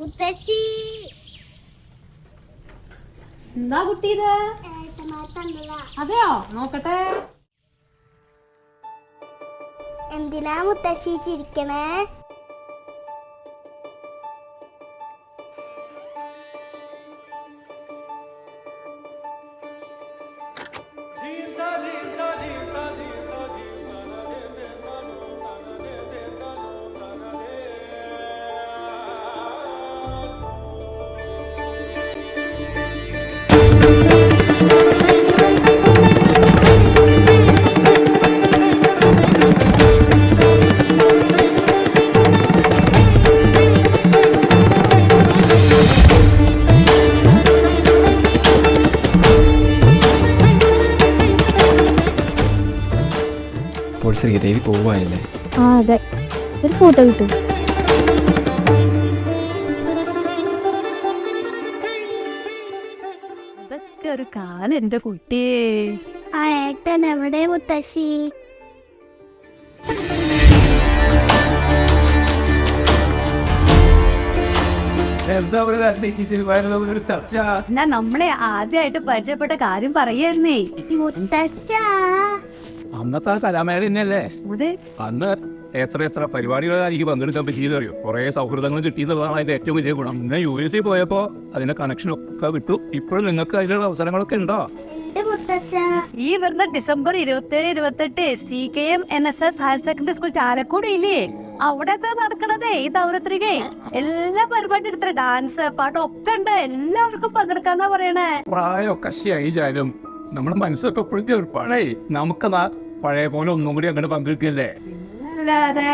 മുത്തശ്ശി. എന്താ കുട്ടി ഇത് അതെയോ? നോക്കട്ടെ. എന്തിനാ മുത്തശ്ശി ചിരിക്കണേ? ഇപ്പോൾ ശ്രീദേവി പോവായല്ലേ ആ അതെ. ഒരു ഫോട്ടോ കിട്ടും. അതൊക്കെ ഒരു കാലം എന്റെ കുട്ടിയേ. ആ ഏട്ടൻ എവിടെ മുത്തശ്ശി? എന്നാ നമ്മളെ ആദ്യമായിട്ട് പരിചയപ്പെട്ട കാര്യം പറയായിരുന്നേ മുത്തശ്ശ അന്നത്തെ കലാമേള തന്നെയല്ലേ? അന്ന് എത്ര എത്ര പരിപാടികളായിരിക്കും എനിക്ക് പങ്കെടുക്കാൻ പറ്റിയത് അറിയോ കുറേ സൗഹൃദങ്ങൾ കിട്ടിയെന്നുള്ളതാണ് അതിന്റെ ഏറ്റവും വലിയ ഗുണം. പിന്നെ യു എസ് സി പോയപ്പോൾ അതിന്റെ കണക്ഷൻ ഒക്കെ വിട്ടു. ഇപ്പോഴും നിങ്ങൾക്ക് അതിനുള്ള അവസരങ്ങളൊക്കെ ഉണ്ടോ? ഈ വരുന്ന ഡിസംബർ ഇരുപത്തേഴ് ഇരുപത്തെട്ട് C K M N S S higher secondary school Chalakudy ഇല്ലേ അവിടെ നടക്കണതേ? ഈ ദൗരത്രികെ എല്ലാ പരിപാടി എടുത്ത ഡാൻസ് പാട്ട് ഒക്കെ ഉണ്ട്. എല്ലാവർക്കും പങ്കെടുക്കാന്നാ പറയണേ. പ്രായമൊക്കെ ശയിച്ചാലും നമ്മുടെ മനസ്സൊക്കെ എപ്പോഴും ചെറുപ്പാണേ. നമുക്ക് പഴയ പോലെ ഒന്നും കൂടി അങ്ങോട്ട് പങ്കെടുക്കല്ലേ? അല്ലാതെ